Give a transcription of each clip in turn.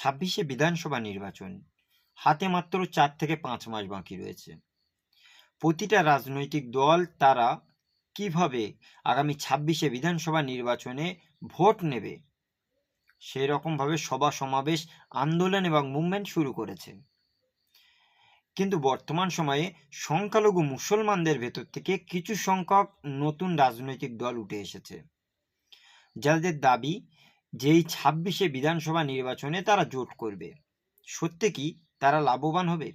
ছাব্বিশে বিধানসভা নির্বাচন। হাতে মাত্র চার থেকে পাঁচ মাস বাকি রয়েছে। প্রতিটা রাজনৈতিক দল, তারা কীভাবে আগামী ছাব্বিশে বিধানসভা নির্বাচনে ভোট নেবে? সেই রকমভাবে সভা, সমাবেশ, আন্দোলন এবং মুভমেন্ট শুরু করেছে। কিন্তু বর্তমান সময়ে সংখ্যালঘু মুসলমানদের ভেতর থেকে কিছু সংখ্যক নতুন রাজনৈতিক দল উঠে এসেছে। যাদের দাবি যে এই ছাব্বিশে বিধানসভা নির্বাচনে তারা জোট করবে। সত্যি কি তারা লাভবান হবে?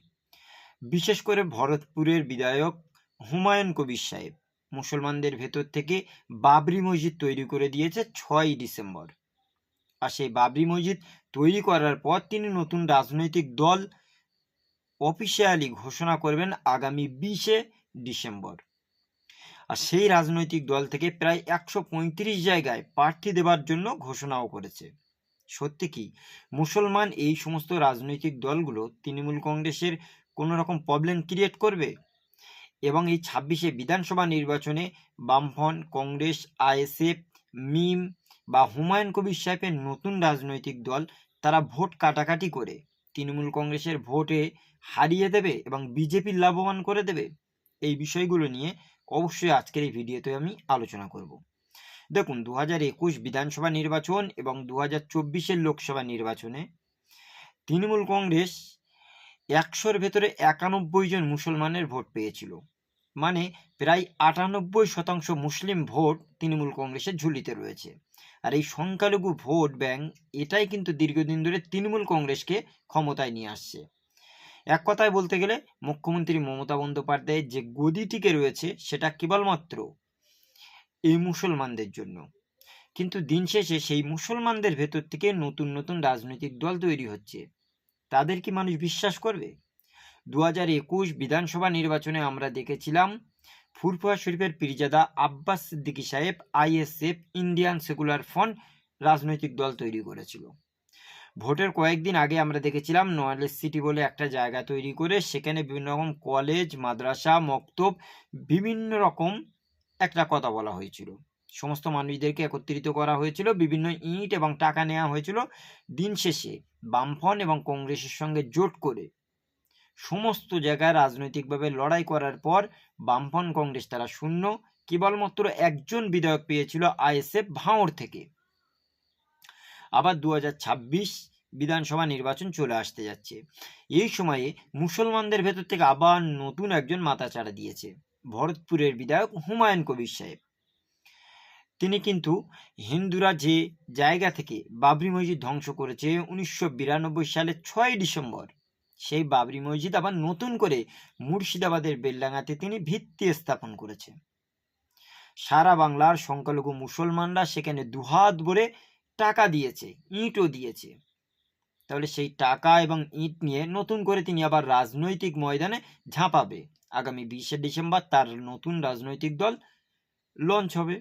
বিশেষ করে ভরতপুরের বিধায়ক হুমায়ুন কবির সাহেব মুসলমানদের ভেতর থেকে বাবরি মসজিদ তৈরি করে দিয়েছে ছয়ই ডিসেম্বর। আর সেই বাবরি মসজিদ তৈরি করার পর তিনি নতুন রাজনৈতিক দল অফিসিয়ালি ঘোষণা করবেন আগামী বিশে ডিসেম্বর। আর সেই রাজনৈতিক দল থেকে প্রায় একশো পঁয়ত্রিশ জায়গায় প্রার্থী দেবার জন্য ঘোষণাও করেছে। সত্যি কি? মুসলমান এই সমস্ত রাজনৈতিক দলগুলো তৃণমূল কংগ্রেসের কোনো রকম প্রবলেম ক্রিয়েট করবে? এবং এই ছাব্বিশে বিধানসভা নির্বাচনে বামফ্রন্ট, কংগ্রেস, আইএসএফ, মিম বা হুমায়ুন কবির সাহেবের নতুন রাজনৈতিক দল তারা ভোট কাটাকাটি করে। তৃণমূল কংগ্রেসের ভোটে হারিয়ে দেবে এবং বিজেপির লাভবান করে দেবে? এই বিষয়গুলো নিয়ে অবশ্যই আজকের এই ভিডিওতে আমি আলোচনা করব। দেখুন দু হাজার একুশ বিধানসভা নির্বাচন এবং দু হাজার চব্বিশের লোকসভা নির্বাচনে তৃণমূল কংগ্রেস একশোর ভেতরে একানব্বই জন মুসলমানের ভোট পেয়েছিল। মানে প্রায় আটানব্বই শতাংশ মুসলিম ভোট তৃণমূল কংগ্রেসের ঝুলিতে রয়েছে। আর এই সংখ্যালঘু ভোট ব্যাংক এটাই কিন্তু দীর্ঘদিন ধরে তৃণমূল কংগ্রেসকে ক্ষমতায় নিয়ে আসছে। এক কথায় বলতে গেলে মুখ্যমন্ত্রী মমতা বন্দ্যোপাধ্যায়ের যে গদি টিকে রয়েছে, সেটা কেবলমাত্র এই মুসলমানদের জন্য। কিন্তু দিন শেষে সেই মুসলমানদের ভেতর থেকে নতুন নতুন রাজনৈতিক দল তৈরি হচ্ছে। তাদের কি মানুষ বিশ্বাস করবে? দু হাজার একুশ বিধানসভা নির্বাচনে আমরা দেখেছিলাম ফুরফুয়া শরীফের পীরজাদা আব্বাস সিদ্দিকী সাহেব, আইএসএফ, ইন্ডিয়ান সেকুলার ফ্রন্ট রাজনৈতিক দল তৈরি করেছিল। ভোটের কয়েকদিন আগে আমরা দেখেছিলাম নয়ালেস সিটি বলে একটা জায়গা তৈরি করে সেখানে বিভিন্ন রকম কলেজ, মাদ্রাসা, মক্তব বিভিন্ন রকম একটা কথা বলা হয়েছিল। সমস্ত মানুষদেরকে একত্রিত করা হয়েছিল, বিভিন্ন ইট এবং টাকা নেওয়া হয়েছিল দিন শেষে বামফন এবং কংগ্রেসের সঙ্গে জোট করে। সমস্ত জায়গায় রাজনৈতিকভাবে লড়াই করার পর বামফন কংগ্রেস তারা শূন্য, কেবলমাত্র একজন বিধায়ক পেয়েছিল আইএসএফ ভাঁড় থেকে। আবার দু হাজার ছাব্বিশ বিধানসভা নির্বাচন চলে আসতে যাচ্ছে। এই সময়ে মুসলমানদের ভেতর থেকে আবার নতুন একজন মাথাচাড়া দিয়েছে, ভরতপুরের বিধায়ক হুমায়ুন কবির সাহেব। তিনি কিন্তু হিন্দুরা যে জায়গা থেকে বাবরি মসজিদ ধ্বংস করেছে উনিশশো বিরানব্বই সালের ছয় ডিসেম্বর, সেই বাবরি মসজিদ আবার নতুন করে মুর্শিদাবাদের বেলডাঙ্গাতে তিনি ভিত্তি স্থাপন করেছে। সারা বাংলার সংখ্যালঘু মুসলমানরা সেখানে দুহাত ভরে টাকা দিয়েছে, ইঁটও দিয়েছে। তাহলে সেই টাকা এবং ইট নিয়ে নতুন করে তিনি আবার রাজনৈতিক ময়দানে ঝাঁপাবে। আগামী বিশে ডিসেম্বর তার নতুন রাজনৈতিক দল লঞ্চ হবে।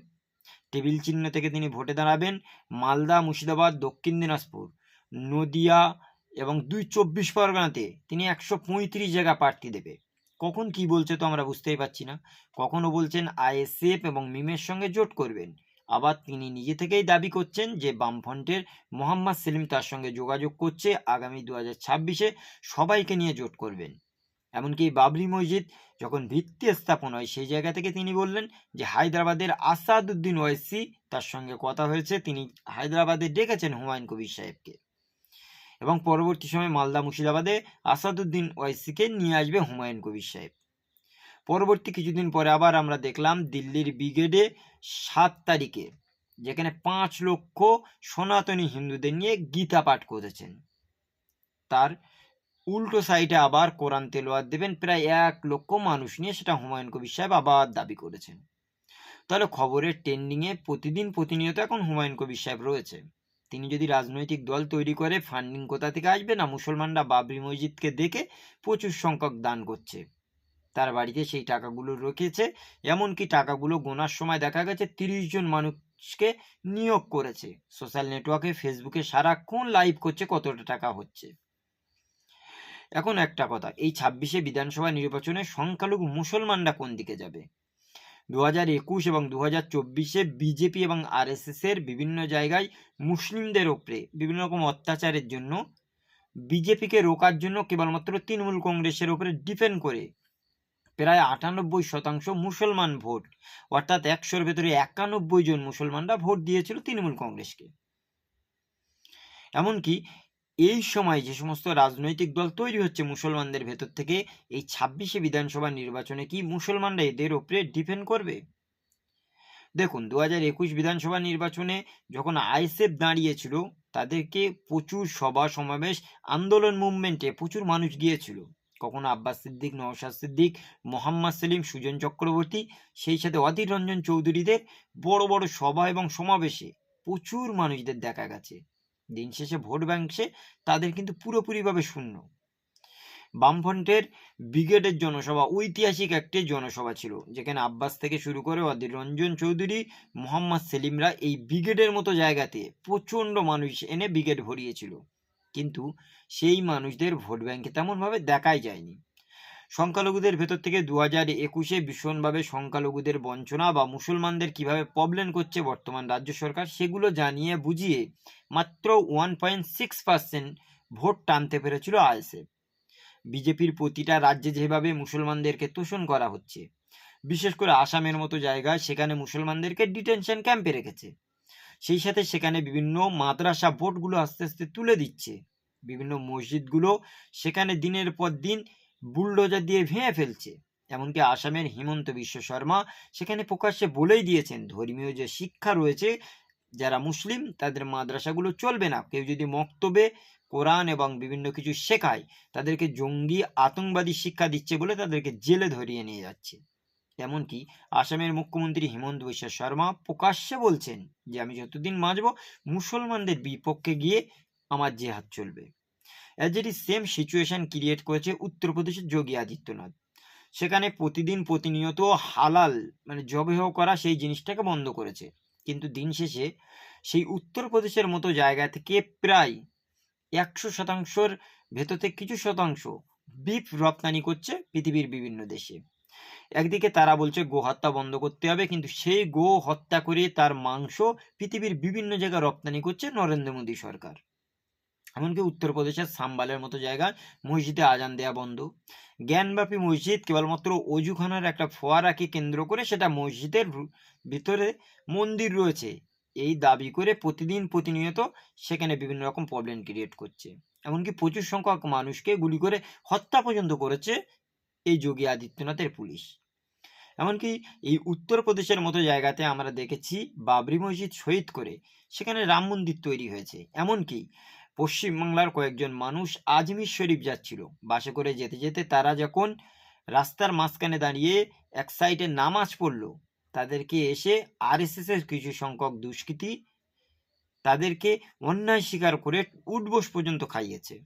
টেবিল চিহ্ন থেকে তিনি ভোটে দাঁড়াবেন মালদা, মুর্শিদাবাদ, দক্ষিণ দিনাজপুর, নদিয়া এবং দুই চব্বিশ পরগনাতে তিনি একশো পঁয়ত্রিশ জায়গা প্রার্থী দেবে। কখন কি বলছে তো আমরা বুঝতেই পারছি না। কখনো বলছেন আইএসএফ এবং মিমের সঙ্গে জোট করবেন। আবার তিনি নিজে থেকেই দাবি করছেন যে বামফ্রন্টের মোহাম্মদ সেলিম তার সঙ্গে যোগাযোগ করছে। আগামী দু হাজার ছাব্বিশে সবাইকে নিয়ে জোট করবেন। এমনকি বাবরি মসজিদ যখন ভিত্তি স্থাপন হয়, সেই জায়গা থেকে তিনি বললেন যে হায়দ্রাবাদের আসাদুদ্দিন ওয়াইসি তার সঙ্গে কথা হয়েছে। তিনি হায়দ্রাবাদে ডেকেছেন হুমায়ুন কবির সাহেবকে। এবং পরবর্তী সময় মালদা মুর্শিদাবাদে আসাদুদ্দিন ওয়াইসিকে নিয়ে আসবে হুমায়ুন কবির সাহেব। পরবর্তী কিছুদিন পরে আবার আমরা দেখলাম দিল্লির ব্রিগেডে সাত তারিখে, যেখানে পাঁচ লক্ষ সনাতনী হিন্দুদের নিয়ে গীতা পাঠ করেছেন। তার উল্টো সাইডে আবার কোরআন তেলোয়ার দেবেন, প্রায় এক লক্ষ মানুষ নিয়ে সেটা হুমায়ুন কবির সাহেব আবার দাবি করেছেন। তাহলে খবরের ট্রেন্ডিংয়ে প্রতিদিন প্রতিনিয়ত এখন হুমায়ুন কবির সাহেব রয়েছে। তিনি যদি রাজনৈতিক দল তৈরি করে ফান্ডিং কোথা থেকে আসবে না? মুসলমানরা বাবরি মসজিদকে দেখে প্রচুর সংখ্যক দান করছে। তার বাড়িতে সেই টাকাগুলো রেখেছে। এমনকি টাকাগুলো গোনার সময় দেখা গেছে তিরিশ জন মানুষকে নিয়োগ করেছে। সোশ্যাল নেটওয়ার্কে ফেসবুকে সারাক্ষণ লাইভ করছে কতটা টাকা হচ্ছে। এখন একটা কথা, এই ছাব্বিশে বিধানসভা নির্বাচনে সংখ্যালঘু মুসলমানরা কোন দিকে যাবে? দু হাজার একুশ এবং দু হাজার চব্বিশে বিজেপি এবং আরএসএস এর বিভিন্ন জায়গায় মুসলিমদের ওপরে বিভিন্ন রকম অত্যাচারের জন্য বিজেপিকে রোকার জন্য কেবলমাত্র তৃণমূল কংগ্রেসের ওপরে ডিপেন্ড করে প্রায় আটানব্বই শতাংশ মুসলমান ভোট। অর্থাৎ একশোর ভেতরে একানব্বই জন মুসলমানরা ভোট দিয়েছিল তৃণমূল কংগ্রেসকে। এমনকি এই সময় যে সমস্ত রাজনৈতিক দল তৈরি হচ্ছে মুসলমানদের ভেতর থেকে, এই ছাব্বিশে বিধানসভা নির্বাচনে কি মুসলমানরা এদের ওপরে ডিপেন্ড করবে? দেখুন দু হাজার একুশ বিধানসভা নির্বাচনে যখন আইএসএফ দাঁড়িয়েছিল, তাদেরকে প্রচুর সভা সমাবেশ আন্দোলন মুভমেন্টে প্রচুর মানুষ গিয়েছিল। কখনো আব্বাস সিদ্দিক, নওশাদ সিদ্দিক, মোহাম্মদ সেলিম, সুজন চক্রবর্তী, সেই সাথে অধীর রঞ্জন চৌধুরীদের বড় বড় সভা এবং সমাবেশে প্রচুর মানুষদের দেখা গেছে। দিন শেষে ভোট ব্যাংকে তাদের কিন্তু পুরোপুরিভাবে শূন্য। বামফ্রন্টের ব্রিগেডের জনসভা ঐতিহাসিক একটি জনসভা ছিল, যেখানে আব্বাস থেকে শুরু করে অধীর রঞ্জন চৌধুরী, মোহাম্মদ সেলিমরা এই ব্রিগেডের মতো জায়গাতে প্রচণ্ড মানুষ এনে ব্রিগেড ভরিয়েছিল। কিন্তু সেই মানুষদের ভোট ব্যাংকে তেমনভাবে দেখাই যায়নি। সংখ্যালঘুদের ভেতর থেকে দু হাজার একুশে ভীষণভাবে সংখ্যালঘুদের বঞ্চনা বা মুসলমানদের কীভাবে প্রবলেম করছে বর্তমান রাজ্য সরকার সেগুলো জানিয়ে বুঝিয়ে মাত্র one point six percent vote টানতে পেরেছিল আইএসএফ। বিজেপির প্রতিটা রাজ্যে যেভাবে মুসলমানদেরকে তোষণ করা হচ্ছে, বিশেষ করে আসামের মতো জায়গায় সেখানে মুসলমানদেরকে ডিটেনশন ক্যাম্পে রেখেছে। সেই সাথে সেখানে বিভিন্ন মাদ্রাসা বোর্ডগুলো আস্তে আস্তে তুলে দিচ্ছে। বিভিন্ন মসজিদগুলো সেখানে দিনের পর দিন বুলডোজার দিয়ে ভেঙে ফেলছে। এমনকি আসামের হিমন্ত বিশ্ব শর্মা সেখানে প্রকাশ্যে বলেই দিয়েছেন, ধর্মীয় যে শিক্ষা রয়েছে, যারা মুসলিম, তাদের মাদ্রাসাগুলো চলবে না। কেউ যদি মক্তবে, কোরআন এবং বিভিন্ন কিছু শেখায়, তাদেরকে জঙ্গি আতঙ্কবাদী শিক্ষা দিচ্ছে বলে তাদেরকে জেলে ধরিয়ে নিয়ে যাচ্ছে। এমনকি আসামের মুখ্যমন্ত্রী হিমন্ত বিশ্ব শর্মা প্রকাশ্যে বলছেন যে, আমি যতদিন বাঁচব, মুসলমানদের বিপক্ষে গিয়ে আমার যে জেহাদ চলবে। অ্যাজ এটি সেম সিচুয়েশন ক্রিয়েট করেছে উত্তরপ্রদেশের যোগী আদিত্যনাথ। সেখানে প্রতিদিন প্রতিনিয়ত হালাল মানে জবেহ করা সেই জিনিসটাকে বন্ধ করেছে। কিন্তু দিন শেষে সেই উত্তরপ্রদেশের মতো জায়গা থেকে প্রায় একশো শতাংশর ভেতর থেকে কিছু শতাংশ বিফ রপ্তানি করছে পৃথিবীর বিভিন্ন দেশে। একদিকে তারা বলছে গো হত্যা বন্ধ করতে হবে, কিন্তু সেই গো হত্যা করে তার মাংস পৃথিবীর বিভিন্ন জায়গায় রপ্তানি করছে নরেন্দ্র মোদী সরকার। এমনকি উত্তরপ্রদেশের সাম্বালের মতো জায়গায় মসজিদে আজান দেওয়া বন্ধ। জ্ঞানব্যাপী মসজিদ কেবলমাত্র অজুখানার একটা ফোয়ারাকে কেন্দ্র করে সেটা মসজিদের ভিতরে মন্দির রয়েছে। এই দাবি করে প্রতিদিন প্রতিনিয়ত সেখানে বিভিন্ন রকম প্রবলেম ক্রিয়েট করছে। এমনকি প্রচুর সংখ্যক মানুষকে গুলি করে হত্যা পর্যন্ত করেছে এই যোগী আদিত্যনাথের পুলিশ। এমনকি এই উত্তরপ্রদেশের মতো জায়গাতে আমরা দেখেছি বাবরি মসজিদ শহীদ করে সেখানে রাম মন্দির তৈরি হয়েছে। এমনকি পশ্চিমবাংলার কয়েকজন মানুষ আজমির শরীফ যাচ্ছিল। বাসে করে যেতে যেতে তারা যখন রাস্তার মাঝখানে দাঁড়িয়ে এক সাইডে নামাজ পড়ল, তাদেরকে এসে আরএসএস এর কিছু সংখ্যক দুষ্কৃতী তাদেরকে অন্যায় স্বীকার করে উঠবোস পর্যন্ত খাইয়েছে।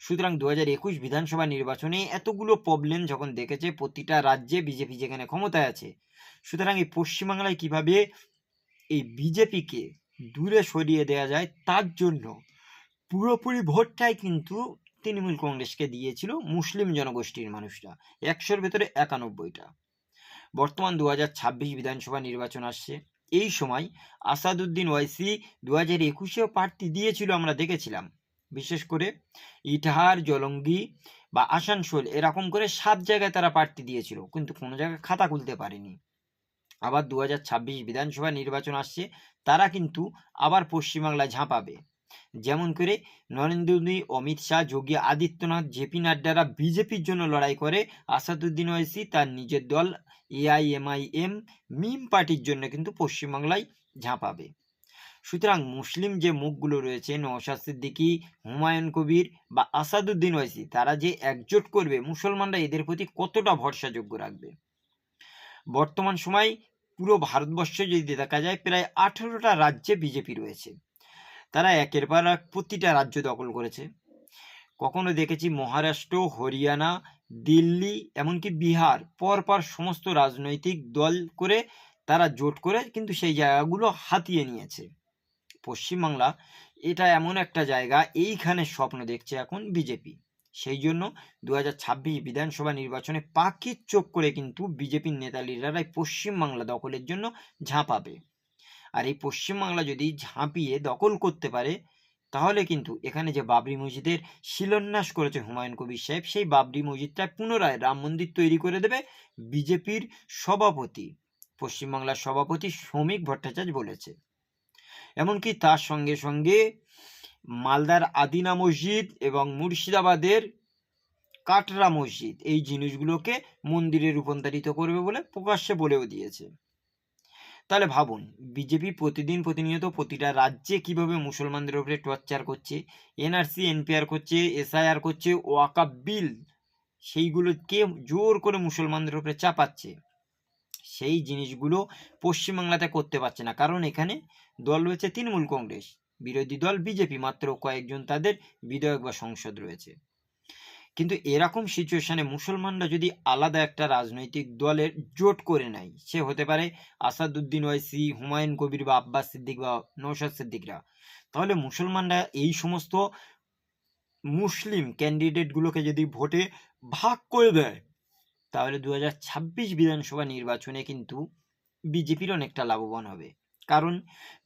সুতরাং দু হাজার একুশ বিধানসভা নির্বাচনে এতগুলো প্রবলেম যখন দেখেছে, প্রতিটা রাজ্যে বিজেপি যেখানে ক্ষমতায় আছে। সুতরাং এই পশ্চিমবাংলায় কীভাবে এই বিজেপিকে দূরে সরিয়ে দেওয়া যায়, তার জন্য পুরোপুরি ভোটটাই কিন্তু তৃণমূল কংগ্রেসকে দিয়েছিল মুসলিম জনগোষ্ঠীর মানুষরা, একশোর ভেতরে একানব্বইটা। বর্তমান দু হাজার ছাব্বিশ বিধানসভা নির্বাচন আসছে। এই সময় আসাদুদ্দিন ওয়াইসি দু হাজার একুশেও প্রার্থী দিয়েছিল আমরা দেখেছিলাম। বিশেষ করে ইটাহার, জলঙ্গি বা আসানসোল এরকম করে সাত জায়গায় তারা প্রার্থী দিয়েছিল, কিন্তু কোনো জায়গায় খাতা খুলতে পারেনি। আবার দু হাজার ছাব্বিশ বিধানসভা নির্বাচন আসছে, তারা কিন্তু আবার পশ্চিমবাংলায় ঝাঁপাবে। যেমন করে নরেন্দ্র মোদী, অমিত শাহ, যোগী আদিত্যনাথ জেপি নাড্ডারা বিজেপির জন্য লড়াই করে। আসাদুদ্দিন ওয়াইসি তার নিজের দল এআইএমআইএম মিম পার্টির জন্য কিন্তু পশ্চিমবাংলায় ঝাঁপাবে। সুতরাং মুসলিম যে মুখগুলো রয়েছে নওশাদ সিদ্দিকী হুমায়ুন কবির বা আসাদুদ্দিন ওয়াইসি, তারা যে একজোট করবে, মুসলমানরা এদের প্রতি কতটা ভরসাযোগ্য রাখবে? বর্তমান সময় পুরো ভারতবর্ষে যদি দেখা যায়, প্রায় আঠেরোটা রাজ্যে বিজেপি রয়েছে। তারা একের পর এক প্রতিটা রাজ্য দখল করেছে। কখনো দেখেছি মহারাষ্ট্র, হরিয়ানা, দিল্লি, এমনকি বিহার পরপর সমস্ত রাজনৈতিক দল করে তারা জোট করে কিন্তু সেই জায়গাগুলো হাতিয়ে নিয়েছে। পশ্চিমবাংলা, এটা এমন একটা জায়গা, এইখানে স্বপ্ন দেখছে এখন বিজেপি। সেই জন্য দু হাজার ছাব্বিশ বিধানসভা নির্বাচনে পাখির চোখ করে কিন্তু বিজেপির নেতা পশ্চিমবাংলা দখলের জন্য ঝাঁপাবে। আর এই পশ্চিমবাংলা যদি ঝাঁপিয়ে দখল করতে পারে, তাহলে কিন্তু এখানে যে বাবরি মসজিদের শিলান্যাস করেছে হুমায়ুন কবির সাহেব, সেই বাবরি মসজিদটা পুনরায় রাম মন্দির তৈরি করে দেবে বিজেপির সভাপতি। পশ্চিমবাংলার সভাপতি শ্রমিক ভট্টাচার্য বলেছে। এমনকি তার সঙ্গে সঙ্গে মালদার আদিনা মসজিদ এবং মুর্শিদাবাদের কাটরা মসজিদ, এই জিনিসগুলোকে মন্দিরে রূপান্তরিত করবে বলে প্রকাশ্যে বলেও দিয়েছে। তাহলে ভাবুন, বিজেপি প্রতিদিন প্রতিনিয়ত প্রতিটা রাজ্যে কীভাবে মুসলমানদের উপরে টর্চার করছে, N R C, N P R করছে, এসআইআর করছে ওয়াকা বিল, সেইগুলোকে জোর করে মুসলমানদের উপরে চাপাচ্ছে। সেই জিনিসগুলো পশ্চিমবাংলাতে করতে পারছে না। কারণ এখানে দল রয়েছে তৃণমূল কংগ্রেস। বিরোধী দল বিজেপি, মাত্র কয়েকজন তাদের বিধায়ক বা সংসদ রয়েছে। কিন্তু এরকম সিচুয়েশনে মুসলমানরা যদি আলাদা একটা রাজনৈতিক দলের জোট করে নেয়, সে হতে পারে আসাদুদ্দিন ওয়াইসি, হুমায়ুন কবির বা আব্বাস সিদ্দিক বা নৌশাদ সিদ্দিকরা। তাহলে মুসলমানরা এই সমস্ত মুসলিম ক্যান্ডিডেটগুলোকে যদি ভোটে ভাগ করে দেয় তাহলে দু হাজার ছাব্বিশ বিধানসভা নির্বাচনে কিন্তু বিজেপির অনেকটা লাভবান হবে। কারণ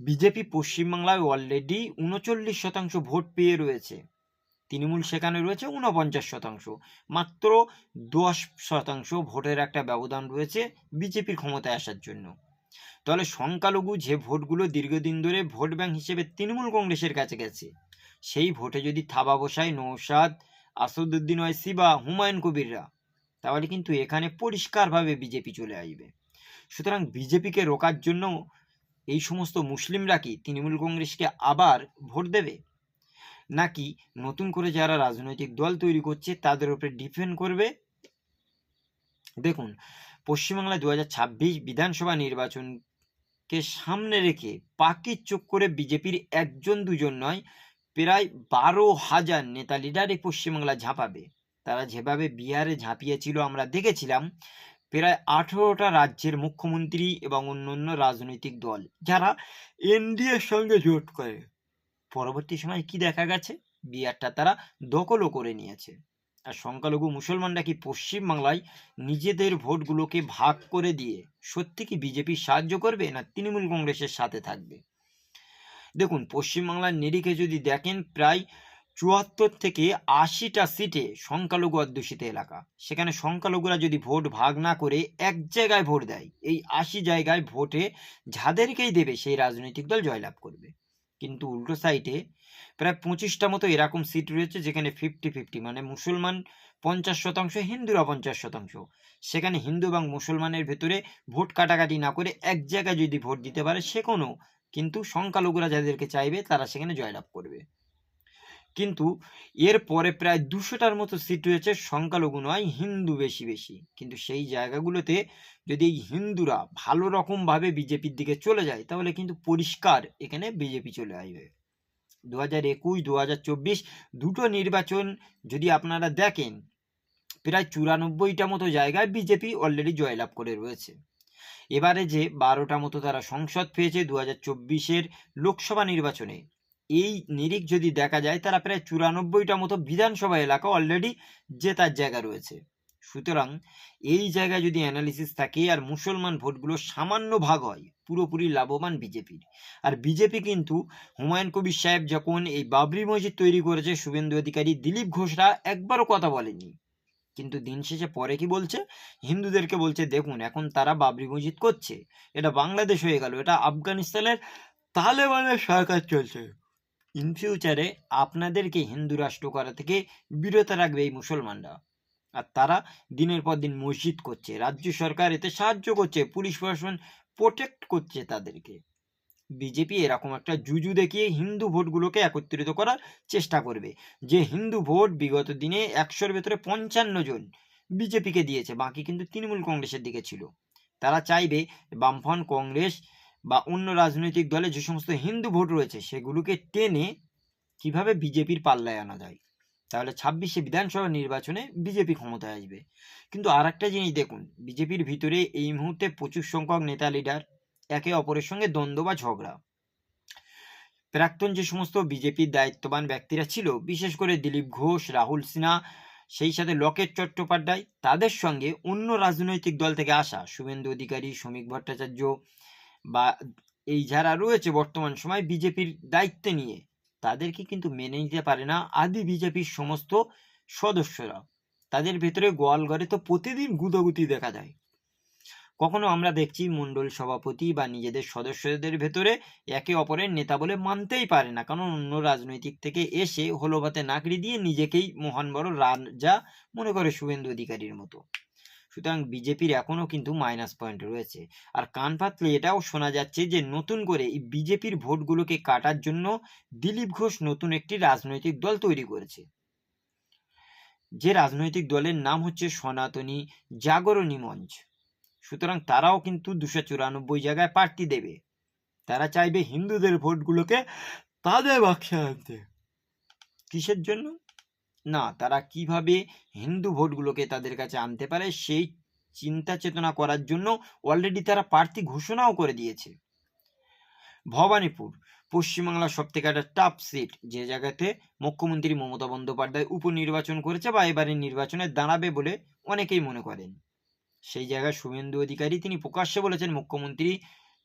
বিজেপি পশ্চিমবাংলায় অলরেডি উনচল্লিশ শতাংশ ভোট পেয়ে রয়েছে। তৃণমূল সেখানে রয়েছে উনপঞ্চাশ শতাংশ। মাত্র দশ শতাংশ ভোটের একটা ব্যবধান রয়েছে বিজেপির ক্ষমতায় আসার জন্য। তাহলে সংখ্যালঘু যে ভোটগুলো দীর্ঘদিন ধরে ভোট ব্যাংক হিসেবে তৃণমূল কংগ্রেসের কাছে গেছে, সেই ভোটে যদি থাবা বসায় নৌসাদ আসাদুদ্দিন ওয়াইসি বা হুমায়ুন কবিররা তাহলে কিন্তু এখানে পরিষ্কারভাবে বিজেপি চলে আসবে। সুতরাং বিজেপিকে রোকার জন্য এই সমস্ত মুসলিমরা কি তৃণমূল কংগ্রেসকে আবার ভোট দেবে? নাকি নতুন করে যারা রাজনৈতিক দল তৈরি করছে তাদের উপরে ডিপেন্ড করবে? দেখুন, পশ্চিমবাংলায় দু হাজার ছাব্বিশ বিধানসভা নির্বাচনকে সামনে রেখে পাকির চোখ করে বিজেপির একজন, দুজন নয়, প্রায় বারো হাজার নেতা লিডারে পশ্চিমবাংলা ঝাঁপাবে। তারা যেভাবে বিহারে ঝাঁপিয়েছিল আমরা দেখেছিলাম, প্রায় আঠেরোটা রাজ্যের মুখ্যমন্ত্রী এবং অন্যান্য রাজনৈতিক দল যারা এনডিএর সঙ্গে জোট করে। পরবর্তী সময় কি দেখা গেছে? বিহারটা তারা দখলও করে নিয়েছে। আর সংখ্যালঘু মুসলমানরা কি পশ্চিমবাংলায় নিজেদের ভোটগুলোকে ভাগ করে দিয়ে সত্যি কি বিজেপি সাহায্য করবে না তৃণমূল কংগ্রেসের সাথে থাকবে? দেখুন, পশ্চিমবাংলার নিরিখে যদি দেখেন, প্রায় চুয়াত্তর থেকে আশিটা সিটে সংখ্যালঘু অধ্যুষিত এলাকা। সেখানে সংখ্যালঘুরা যদি ভোট ভাগ না করে এক জায়গায় ভোট দেয়, এই আশি জায়গায় ভোটে যাদেরকেই দেবে সেই রাজনৈতিক দল জয়লাভ করবে। কিন্তু উল্টো সাইডে প্রায় পঁচিশটা মতো এরকম সিট রয়েছে যেখানে ফিফটি ফিফটি মানে মুসলমান পঞ্চাশ শতাংশ, হিন্দুরা পঞ্চাশ শতাংশ। সেখানে হিন্দু এবং মুসলমানের ভেতরে ভোট কাটাকাটি না করে এক জায়গায় যদি ভোট দিতে পারে সে কোনো কিন্তু সংখ্যালঘুরা যাদেরকে চাইবে তারা সেখানে জয়লাভ করবে। কিন্তু এর পরে প্রায় দুশোটার মতো সিট রয়েছে, সংখ্যালঘু নয়, হিন্দু বেশি বেশি। কিন্তু সেই জায়গাগুলোতে যদি এই হিন্দুরা ভালো রকমভাবে বিজেপির দিকে চলে যায়, তাহলে কিন্তু পরিষ্কার এখানে বিজেপি চলে আসবে। দু হাজার একুশ দু হাজার চব্বিশ দুটো নির্বাচন যদি আপনারা দেখেন, প্রায় চুরানব্বইটা মতো জায়গায় বিজেপি অলরেডি জয়লাভ করে রয়েছে। এবারে যে বারোটা মতো তারা সংসদ পেয়েছে দু হাজার চব্বিশের লোকসভা নির্বাচনে। এই নিরিখ যদি দেখা যায়, তারা প্রায় চুরানব্বইটা মতো বিধানসভা এলাকা অলরেডি জেতার জায়গা রয়েছে। সুতরাং এই জায়গায় যদি অ্যানালিসিস থাকে আর মুসলমান ভোটগুলো সামান্য ভাগ হয়, পুরোপুরি লাভবান বিজেপির। আর বিজেপি কিন্তু হুমায়ুন কবির সাহেব যখন এই বাবরি মসজিদ তৈরি করেছে, শুভেন্দু অধিকারী দিলীপ ঘোষরা একবারও কথা বলেনি কিন্তু দিন শেষে পরে কি বলছে? হিন্দুদেরকে বলছে, দেখুন, এখন তারা বাবরি মসজিদ করছে। এটা বাংলাদেশ হয়ে গেল, এটা আফগানিস্তানের তালেবানের সরকার চলছে। ইন ফিউচারে আপনাদেরকে হিন্দু রাষ্ট্র করা থেকে বিরত রাখবে এই মুসলমানরা। আর তারা দিনের পর দিন মসজিদ করছে, রাজ্য সরকার এতে সাহায্য করছে, পুলিশ প্রশাসন প্রোটেক্ট করছে তাদেরকে। বিজেপি এরকম একটা জুজু দেখিয়ে হিন্দু ভোটগুলোকে একত্রিত করার চেষ্টা করবে, যে হিন্দু ভোট বিগত দিনে একশোর ভেতরে পঞ্চান্ন জন বিজেপিকে দিয়েছে, বাকি কিন্তু তৃণমূল কংগ্রেসের দিকে ছিল। তারা চাইবে বামফ্রন্ট কংগ্রেস বা অন্য রাজনৈতিক দলে যে সমস্ত হিন্দু ভোট রয়েছে, সেগুলোকে টেনে কীভাবে বিজেপির পাল্লায় আনা যায়? তাহলে ছাব্বিশে বিধানসভা নির্বাচনে বিজেপি ক্ষমতায় আসবে। কিন্তু আর একটা জিনিস দেখুন, বিজেপির ভিতরে এই মুহূর্তে প্রচুর সংখ্যক নেতা লিডার, একে অপরের সঙ্গে দ্বন্দ্ব বা ঝগড়া। প্রাক্তন যে সমস্ত বিজেপির দায়িত্ববান ব্যক্তিরা ছিল, বিশেষ করে দিলীপ ঘোষ, রাহুল সিনহা, সেই সাথে লকেট চট্টোপাধ্যায়, তাদের সঙ্গে অন্য রাজনৈতিক দল থেকে আসা শুভেন্দু অধিকারী, শ্রমিক ভট্টাচার্য বা এই যারা রয়েছে বর্তমান সময় বিজেপির দায়িত্বে নিয়ে, তাদেরকে কিন্তু মেনে নিতে পারে না আদি বিজেপির সমস্ত সদস্যরা। তাদের ভেতরে গোয়ালঘরে তো প্রতিদিন গুদগুতি দেখা যায়। কখনো আমরা দেখছি মণ্ডল সভাপতি বা নিজেদের সদস্যদের ভেতরে একে অপরের নেতা বলে মানতেই পারে না। কারণ অন্য রাজনৈতিক থেকে এসে হলোভাতে নাকড়ি দিয়ে নিজেকেই মহান বড় রাজা মনে করে শুভেন্দু অধিকারীর মতো। সুতরাং বিজেপির এখনও কিন্তু মাইনাস পয়েন্ট রয়েছে। আর কান পাতলে এটাও শোনা যাচ্ছে যে, নতুন করে এই বিজেপির ভোটগুলোকে কাটার জন্য দিলীপ ঘোষ নতুন একটি রাজনৈতিক দল তৈরি করেছে। যে রাজনৈতিক দলের নাম হচ্ছে সনাতনী জাগরণী মঞ্চ। সুতরাং তারাও কিন্তু দুশো চুরানব্বই জায়গায় প্রার্থী দেবে। তারা চাইবে হিন্দুদের ভোটগুলোকে তাদের বাক্সে আনতে। কিসের জন্য? না, তারা কীভাবে হিন্দু ভোটগুলোকে তাদের কাছে আনতে পারে সেই চিন্তা চেতনা করার জন্য অলরেডি তারা প্রার্থী ঘোষণাও করে দিয়েছে। ভবানীপুর, পশ্চিমবাংলার সব থেকে একটা টাফ সিট যে জায়গাতে মুখ্যমন্ত্রী মমতা বন্দ্যোপাধ্যায় উপনির্বাচন করেছে বা এবারে নির্বাচনে দাঁড়াবে বলে অনেকেই মনে করেন। সেই জায়গায় শুভেন্দু অধিকারী তিনি প্রকাশ্যে বলেছেন মুখ্যমন্ত্রী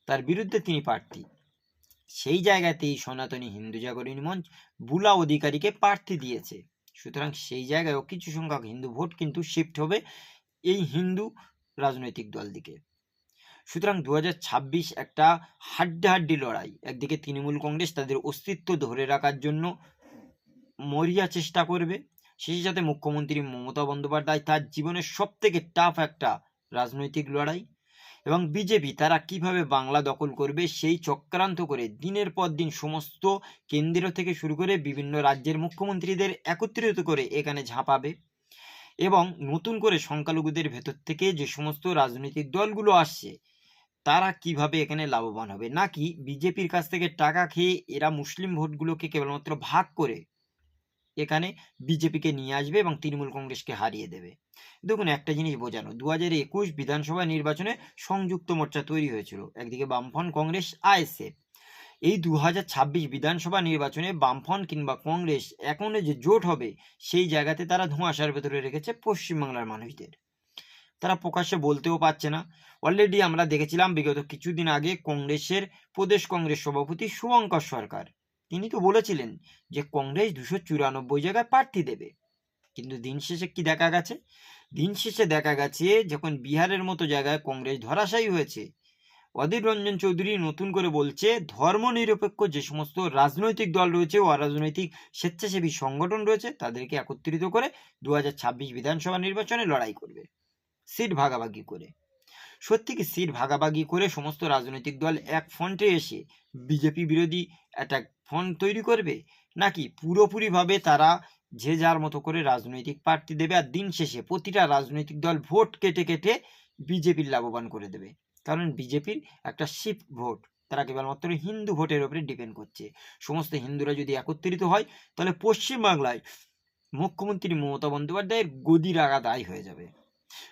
তার বিরুদ্ধে তিনি প্রার্থী। সেই জায়গাতেই সনাতনী হিন্দু জাগরণী মঞ্চ, বুলা অধিকারীকে প্রার্থী দিয়েছে। সুতরাং সেই জায়গায়ও কিছু সংখ্যক হিন্দু ভোট কিন্তু শিফট হবে এই হিন্দু রাজনৈতিক দল দিকে। সুতরাং দু হাজার ছাব্বিশ একটা হাড্ডাহাড্ডি লড়াই, একদিকে তৃণমূল কংগ্রেস তাদের অস্তিত্ব ধরে রাখার জন্য মরিয়া চেষ্টা করবে, সেই সাথে মুখ্যমন্ত্রী মমতা বন্দ্যোপাধ্যায় তার জীবনের সব থেকে টাফ একটা রাজনৈতিক লড়াই। এবং বিজেপি তারা কীভাবে বাংলা দখল করবে সেই চক্রান্ত করে দিনের পর দিন সমস্ত কেন্দ্র থেকে শুরু করে বিভিন্ন রাজ্যের মুখ্যমন্ত্রীদের একত্রিত করে এখানে ঝাঁপাবে। এবং নতুন করে সংখ্যালঘুদের ভেতর থেকে যে সমস্ত রাজনৈতিক দলগুলো আসছে, তারা কীভাবে এখানে লাভবান হবে? নাকি বিজেপির কাছ থেকে টাকা খেয়ে এরা মুসলিম ভোটগুলোকে কেবলমাত্র ভাগ করে এখানে বিজেপিকে নিয়ে আসবে এবং তৃণমূল কংগ্রেসকে হারিয়ে দেবে। দেখুন, একটা জিনিস বোঝানো দু হাজার একুশ বিধানসভা নির্বাচনে সংযুক্ত মোর্চা তৈরি হয়েছিল। একদিকে বামফ্রন্ট কংগ্রেস, আইএসএফ। এই দু হাজার ছাব্বিশ বিধানসভা নির্বাচনে বামফ্রন্ট কিংবা কংগ্রেস এখন যে জোট হবে, সেই জায়গাতে তারা ধোঁয়াশার ভেতরে রেখেছে পশ্চিমবাংলার মানুষদের। তারা প্রকাশ্যে বলতেও পারছে না। অলরেডি আমরা দেখেছিলাম, বিগত কিছুদিন আগে কংগ্রেসের প্রদেশ কংগ্রেস সভাপতি শুভঙ্কর সরকার। তিনি তো বলেছিলেন যে কংগ্রেস দুশো চুরানব্বই জায়গায় প্রার্থী দেবে। কিন্তু দিন শেষে কি দেখা গেছে? দিন শেষে দেখা গেছে যখন বিহারের মতো জায়গায় কংগ্রেস ধরাশায়ী হয়েছে, অধীর রঞ্জন চৌধুরী নতুন করে বলছে, ধর্মনিরপেক্ষ যে সমস্ত রাজনৈতিক দল রয়েছে ও অরাজনৈতিক স্বেচ্ছাসেবী সংগঠন রয়েছে, তাদেরকে একত্রিত করে দু হাজার ছাব্বিশ বিধানসভা নির্বাচনে লড়াই করবে। সিট ভাগাভাগি করে। সত্যি কি সিট ভাগাভাগি করে সমস্ত রাজনৈতিক দল এক ফ্রন্টে এসে বিজেপি বিরোধী একটা ফ্রন্ট তৈরি করবে? নাকি পুরোপুরিভাবে তারা যে যার মতো করে রাজনৈতিক প্রার্থী দেবে আর দিন শেষে প্রতিটা রাজনৈতিক দল ভোট কেটে কেটে বিজেপির লাভবান করে দেবে? কারণ বিজেপির একটা শিফট ভোট, তারা কেবলমাত্র হিন্দু ভোটের উপরে ডিপেন্ড করছে। সমস্ত হিন্দুরা যদি একত্রিত হয়, তাহলে পশ্চিমবাংলায় মুখ্যমন্ত্রী মমতা বন্দ্যোপাধ্যায়ের গদির আগা দায় হয়ে যাবে।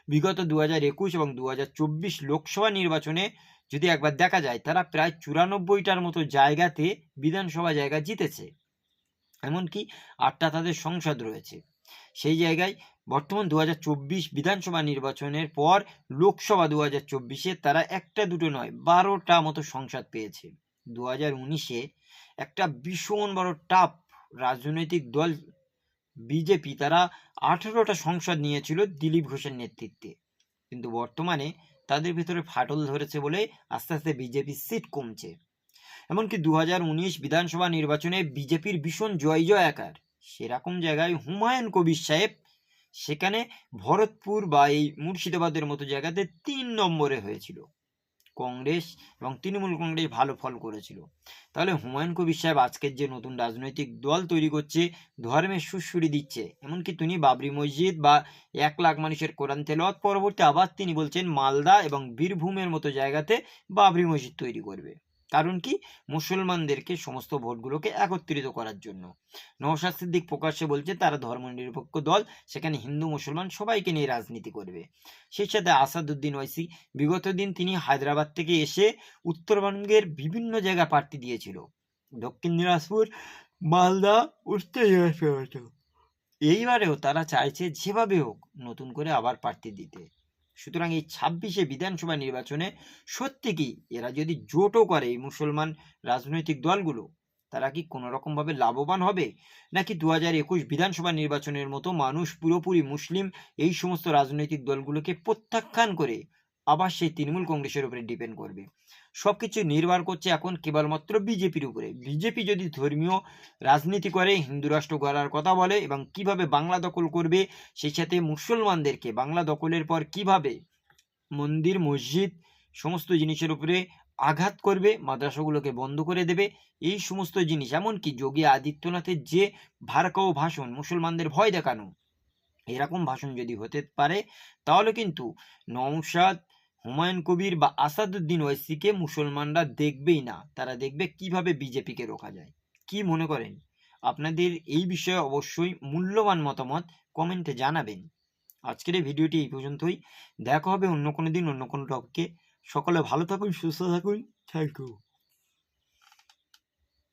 বিগত দু হাজার একুশ এবং দু হাজার চব্বিশ লোকসভা নির্বাচনে যদি একবার দেখা যায়, তারা প্রায় চুরানব্বইটার মতো জায়গাতে বিধানসভা জায়গা জিতেছে। এমনকি আটটা তাদের সংসদ রয়েছে। সেই জায়গায় বর্তমান দু হাজার চব্বিশ বিধানসভা নির্বাচনের পর লোকসভা দু হাজার তারা একটা দুটো নয়, বারোটা মতো সংসদ পেয়েছে। দু হাজার উনিশে একটা ভীষণ বড় টাফ রাজনৈতিক দল বিজেপি তারা আঠেরোটা সংসদ নিয়েছিল দিলীপ ঘোষের নেতৃত্বে। কিন্তু বর্তমানে তাদের ভিতরে ফাটল ধরেছে বলে আস্তে আস্তে বিজেপির সিট কমছে। এমনকি দু হাজার উনিশ বিধানসভা নির্বাচনে বিজেপির ভীষণ জয় জয়াকার। সেরকম জায়গায় হুমায়ুন কবির সাহেব, সেখানে ভরতপুর বা এই মুর্শিদাবাদের মতো জায়গাতে তিন নম্বরে হয়েছিল। কংগ্রেস এবং তৃণমূল কংগ্রেস ভালো ফল করেছিল। তাহলে হুমায়ুন কবির সাহেব আজকের যে নতুন রাজনৈতিক দল তৈরি করছে ধর্মের সুশ্রুরি দিচ্ছে, এমনকি তিনি বাবরি মসজিদ বা এক লাখ মানুষের কোরআন তেলাওয়াত পরবর্তী আবার তিনি বলছেন মালদা এবং বীরভূমের মতো জায়গাতে বাবরি মসজিদ তৈরি করবে। কারণ কি? মুসলমানদেরকে সমস্ত ভোটগুলোকে একত্রিত করার জন্য। নওশাদ সিদ্দিক প্রকাশ্যে বলছে, তারা ধর্মনিরপেক্ষ দল, সেখানে হিন্দু, মুসলমান সবাইকে নিয়ে রাজনীতি করবে। সেই সাথে আসাদুদ্দিন ওয়াইসি, বিগত দিন তিনি হায়দ্রাবাদ থেকে এসে উত্তরবঙ্গের বিভিন্ন জায়গা প্রার্থী দিয়েছিল। দক্ষিণ দিনাজপুর, মালদা, উত্তর দিনাজপুর। এইবারেও তারা চাইছে যেভাবে হোক নতুন করে আবার প্রার্থী দিতে। সুতরাং এই ছাব্বিশে বিধানসভা নির্বাচনে সত্যি কি এরা যদি জোটও করে এই মুসলমান রাজনৈতিক দলগুলো, তারা কি কোনো রকমভাবে লাভবান হবে? নাকি দু হাজার একুশ বিধানসভা নির্বাচনের মতো মানুষ পুরোপুরি মুসলিম এই সমস্ত রাজনৈতিক দলগুলোকে প্রত্যাখ্যান করে আবার সেই তৃণমূল কংগ্রেসের উপরে ডিপেন্ড করবে? সব কিছু নির্ভর করছে এখন কেবলমাত্র বিজেপির উপরে। বিজেপি যদি ধর্মীয় রাজনীতি করে, হিন্দু রাষ্ট্র গড়ার কথা বলে এবং কীভাবে বাংলা দখল করবে সেই সাথে মুসলমানদেরকে বাংলা দখলের পর কীভাবে মন্দির, মসজিদ সমস্ত জিনিসের উপরে আঘাত করবে, মাদ্রাসাগুলোকে বন্ধ করে দেবে, এই সমস্ত জিনিস। এমনকি যোগী আদিত্যনাথের যে ভারকাও ভাষণ, মুসলমানদের ভয় দেখানো, এরকম ভাষণ যদি হতে পারে, তাহলে কিন্তু নওশাদ হুমায়ুন কবির বা আসাদুদ্দিন ওয়েসিকে মুসলমানরা দেখবেই না। তারা দেখবে কীভাবে বিজেপিকে রোখা যায়। কি মনে করেন? আপনাদের এই বিষয়ে অবশ্যই মূল্যবান মতামত কমেন্টে জানাবেন। আজকের এই ভিডিওটি এই পর্যন্তই। দেখা হবে অন্য কোনো দিন অন্য কোনো টপকে সকলে ভালো থাকুন, সুস্থ থাকুন। Thank you